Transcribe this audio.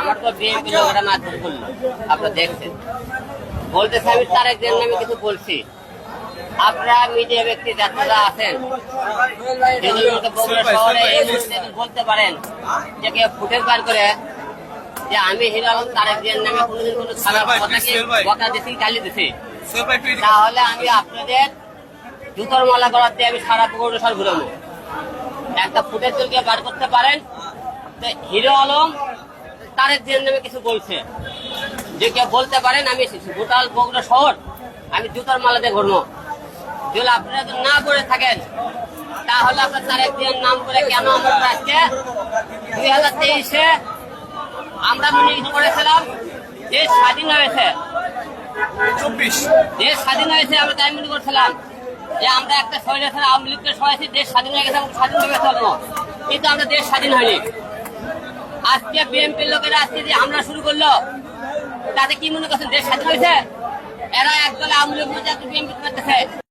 আমার তো বিএনপি লোকেরা মারধর করল আপনারা দেখছেন। বলতেছে আমি তার একজন নামে কিছু বলছি। আপনারা মিডিয়া ব্যক্তি আছেন যেগুলোর শহরে এই মুহূর্তে বলতে পারেন যে কেউ ফুটেজ বার করে যে আমি হিরো আলম তারেক জিয়ার নামে কোনোদিন কোনো কথাকে কথা দিছি গালি দিছি? তাহলে আমি আপনাদের জুতোর মালা করার দিয়ে আমি সারা পুকুর সার ঘুরাবো। একটা ফুটেজ যদি বার করতে পারেন হিরো আলম তারেক জিয়ার নামে কিছু বলছে। যে কেউ বলতে পারেন আমি গোটাল বগুড়া শহর আমি জুতার মালা দিয়ে ঘুরবো। যদি আপনারা যদি না করে থাকেন তাহলে আপনার তারেক জিয়ার নাম করে কেন আমরা আজকে দুই হাজার তেইশে আমরা মনে করেছিলাম দেশ স্বাধীন হয়েছে। চব্বিশ। দেশ স্বাধীন হয়েছে আমরা তাই মনে করছিলাম যে আমরা একটা শরীরে আওয়ামী লীগকে সরাইছি দেশ স্বাধীন হয়ে গেছে আমরা স্বাধীন হয়ে চলবো কিন্তু আমরা দেশ স্বাধীন হয়নি। আজকে বিএনপির লোকেরা আজকে যে হামলা শুরু করল, তাতে কি মনে করছেন দেশ স্বাধীন হয়েছে? এরা একদল আওয়ামী লীগ বিএনপি করতেছে।